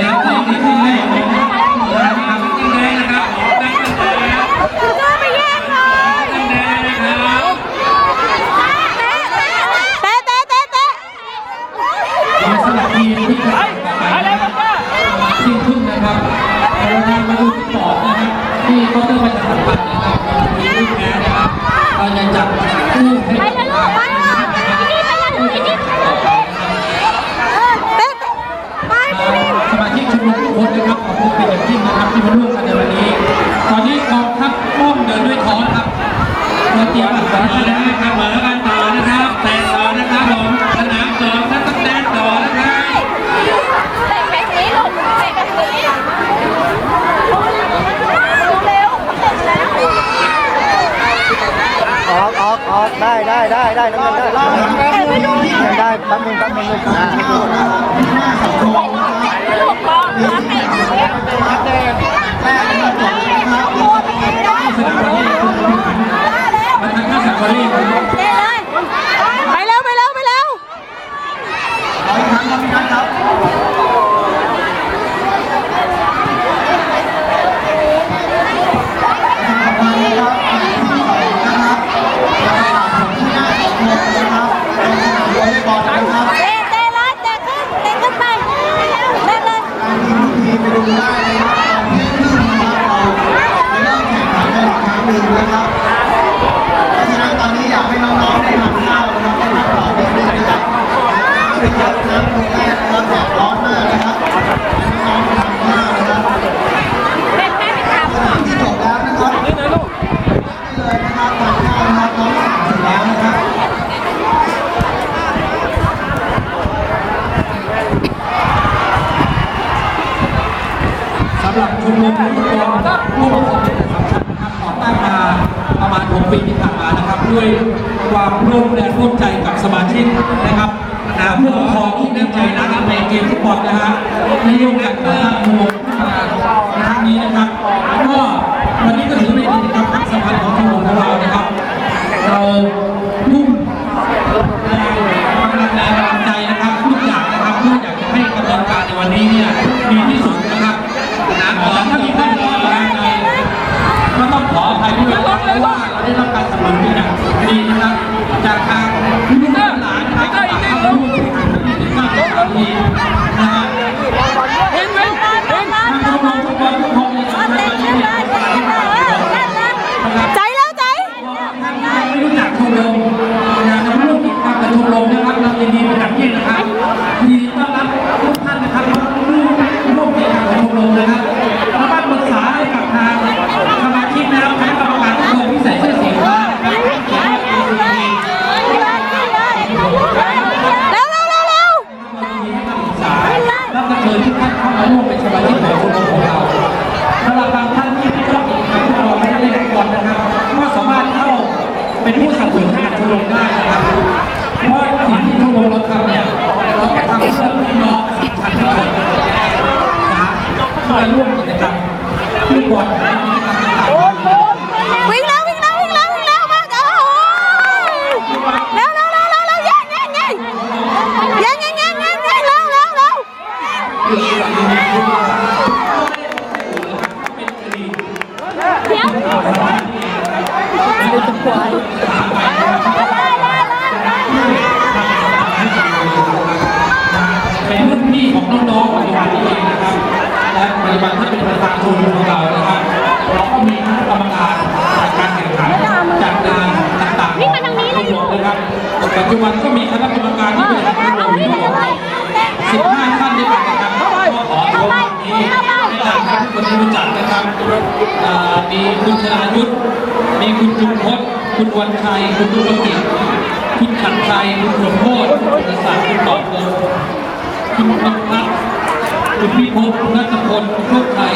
สียงของที่คุณแม่นะครับจริงเลยนะครับขอตั้งแต่แล้วำงแต่นะครับขอสลับทีมทีมที่ขึ้นนะครับเราทมาดูสองนะครับที่เขาเตอร์ปจัมพันนะครับขอบคุณนะนะครับเราจะจับคู่ให้ คนนะครับขอบคุณเป็นอย่างยิ่งนะครับที่มาร่วมกันในวันนี้ ตอนนี้กองทัพร่วมเดินด้วยท้องครับเราเตรียมอักษรมาแล้วนะครับเหมือนกันต่อนะครับแต่ต่อนะครับผมสนามสองนักแสดงต่อนะครับ เตะแบบนี้ลูกเตะแบบนี้เร็วเตะแล้ว ออกออกออกได้ได้ได้ได้น้ำเงินได้น้ำเงินได้แป๊บนึงแป๊บนึงอ่า ลูกบอลรับเตะเร็ว สนามนี้มาทางข้าสังวรีนะครับ ไปเร็วไปเร็วไปเร็ว เตะเตะเลยเตะขึ้นเตะขึ้นไปเล่นเลย เพราะฉะนั้นตอนนี้อยากให้น้องๆได้ทานข้าวนะครับได้พักผ่อนนิดนึงนะครับเป็นยับน้ำตรงแรกนะครับแดดร้อนมากนะครับน้องๆทานข้าวนะครับ แม่แม่ไปตาม สนามที่จบแล้วนะครับนี่เลยลูกเลยนะครับทานข้าวนะครับน้องสั่งเสร็จแล้วนะครับ สำ หรับชมรมฟุตบอลผู้ประสบภัยสำคัญนะครับต่อต้านมาประมาณ 6 ปีที่ผ่านมานะครับ ด้วยความร่วมแรงร่วมใจกับสมาชิกนะครับผู้ปกครองที่แน่ใจนะครับในเกมฟุตบอลนะฮะในโอกาสเปิดชมรมขึ้นมาในครั้งนี้นะครับก็ ถึง5ดำรงได้นะครับเพราะสิ่งที่ทุกคนเราทำเนี่ยเราจะทำเพื่อพี่น้องประชาชนนะครับมาร่วมกิจกรรมร่วมบอลวิ่งแล้ววิ่งแล้ววิ่งแล้ววิ่งแล้วมากเออเร็วเร็วเร็วเร็วเร็วแย่งแย่งแย่งแย่งแย่งแย่งแย่งเร็วเร็วเร็วเดี๋ยว น้องปัจจุบันนี้เองนะครับ และปัจจุบันถ้าเป็นประธานชมรมของเรานะครับเราก็มีคณะกรรมการจัดการแข่งขันจัดงานต่างๆของชมรมนะครับ ปัจจุบันก็มีคณะกรรมการที่เป็นชมรมอยู่15ท่านด้วยกันนะครับก็ขอตัวนี้ให้ทางท่านทุกคนได้รู้จักนะครับมีคุณชนายุทธมีคุณจุมพจน์คุณวันชัย คุณดุลกิจคุณขัดชัยคุณสมโพธิคุณประสาทคุณต่อพงศ์คุณพัฒน์คุณ พิภพคุณนัทพลคุณโชคชัย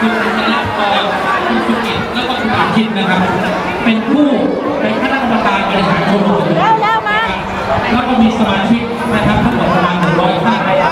คุณธนพรคุณสุกิจแล้วก็คุณอาทิตย์นะครับ เป็นผู้เป็นคณะกรรมการบริหารชมรมเร็วเร็วมาแล้วก็มีสมาชิกนะครับทั้งหมดประมาณ100ท่านที่เป็น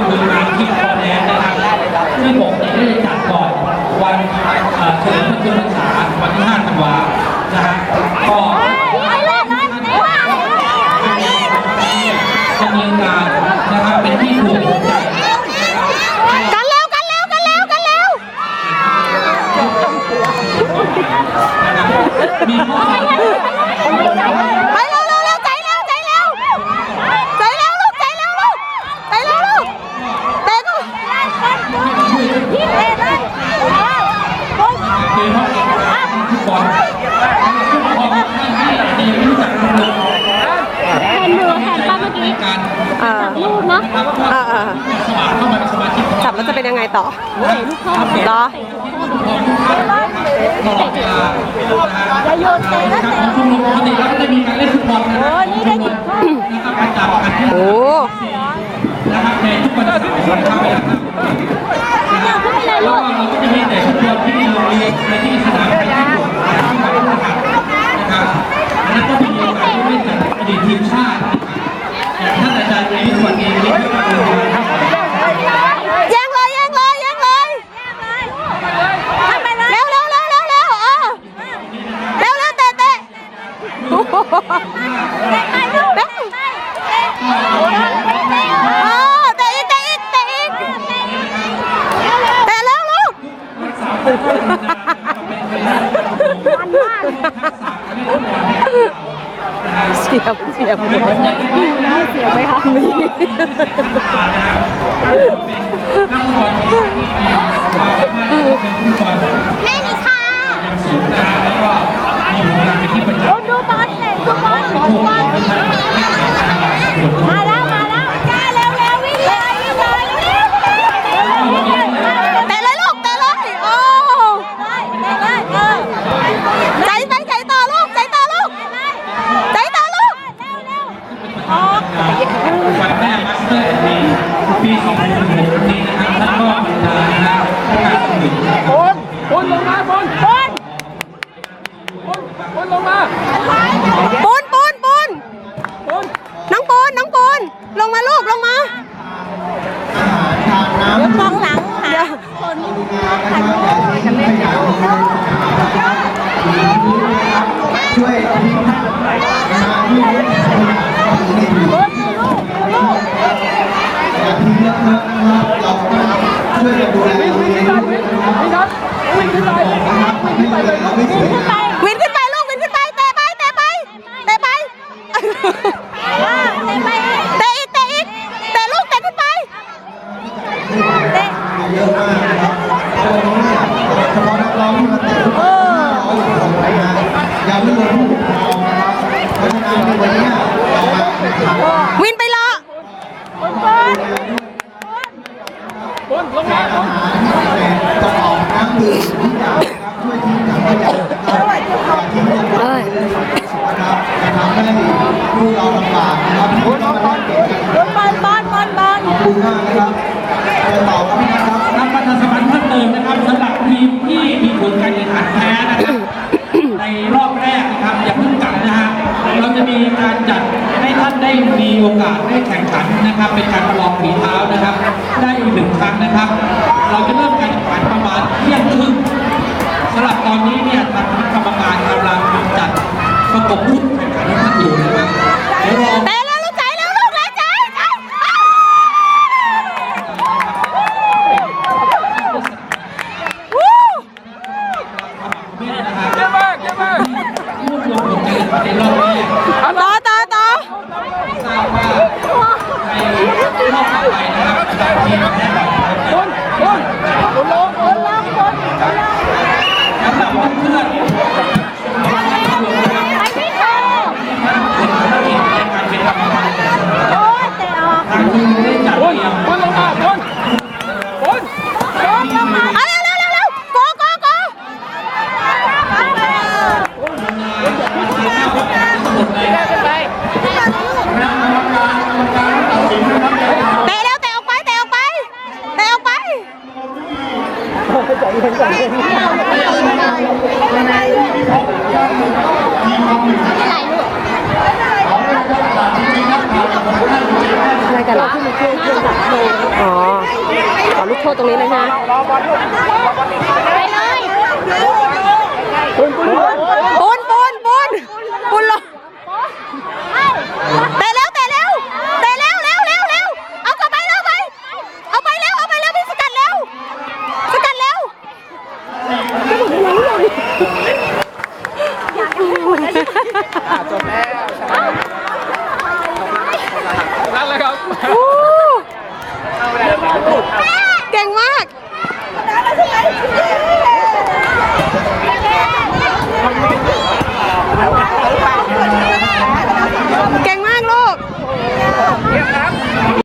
ที่มีงานที่คอนแนนนะครับซึ่งผมเนี่ได้จัดก่อนวันเฉลิมพระชนมพรรษาวันที่5ธันวานะฮะก็ดำเนินการนะครับเป็นที่ถูกกันแล้วกันแล้วกันแล้วกันแล้วมีข้อ ยังไงต่ออัปเดตเหรอตลอดเวลาอย่าโยนเตะนะชมรมปกติแล้วก็จะมีการเล่นฟุตบอลนะครับชมรมนะครับประจำกันที่โอ้นะครับในทุกวันเสาร์นะครับเวลานะครับแล้วก็เราก็จะมีแต่ฟุตบอลที่โรงเรียนในที่สนามในที่สวนที่วันพฤหัสนะครับแล้วก็มีโอกาสได้เล่นกับอดีตทีมชาติอย่างท่านอาจารย์เอลิสวัสดีนี่ก็เป็นคนนะครับ แย่งเลยแย่งเลยแย่งเลยเร็วเร็วเร็วเร็วเร็วเออเร็วเร็วเตะเตะโอ้โหเร็วเออเตะอีกเตะอีกเตะอีกเตะเร็วลูกเสียบเสียบเสียบไหมคะนักบอลที่มีความสามารถในการเป็นผู้บอลแม่นี่ค่ะอย่างสูงนะแล้วก็มีผลงานเป็นที่ประจักษ์ดูบอลเลยดูบอลบอลมาแล้วมาแล้วจ้าเร็วเร็ววิ่งเลยวิ่งเลยเร็ว เตะเลยลูกเตะเลยโอ้ใจไปใจต่อลูกใจต่อลูกใจต่อลูก วันแม่มาสเตอร์ปีปี2016นี้นะครับท่านก็บรรดานะครับผู้การหนึ่งนะครับ บนบนลงมาบนบนบน ลงมาปูนปูนปูนบนน้องปูนน้องปูนลงมาลูกลงมาอาหารทานน้ำเดี๋ยวมองหลังเดี๋ยวช่วยทิ้งนะที่อ เยอะมากนะครับวันนี้เนี่ยเฉพาะนักร้องที่มาเตะทุกคนร้อยคนนะอย่าเพิ่งลงผู้ปกครองนะครับเพราะฉะนั้นในวันนี้เรามาแข่งขันวินไปรอบนลงมาบนอาหารที่นกระป๋องน้ำดื่มทุกอย่างนะครับช่วยทิ้งถังขยะนะครับอย่าทิ้งลงไปนะครับจะทำให้ผู้เราลำบากนะครับที่ต้องมาเก็บกันบอลบอลบอลบอลขอบคุณมากนะครับเชิญต่อครับ เพิ่มเติมนะครับสำหรับทีมที่มีผลการแข่งขันแพ้นะครับในรอบแรกนะครับอย่าเพิ่งกลับนะฮะเราจะมีการจัดให้ท่านได้มีโอกาสได้แข่งขันนะครับ เป็นการประลองฝีเท้านะครับ ได้อีกหนึ่งครั้งนะครับ เราจะเริ่มการแข่งขันประมาณเที่ยงครึ่งสำหรับตอนนี้เนี่ยทางคณะกรรมการกำลังจัดประกบผู้แข่งขันให้ท่านอยู่ ปูนปูนปูนปูนปุนปุนลงแต่แล้วแต่แล้วแต่แล้วแล้วแล้วแล้วเอากลับไปแล้วไปเอาไปแล้วเอาไปแล้วพี่สกัดแล้วสกัดแล้วจบแล้ว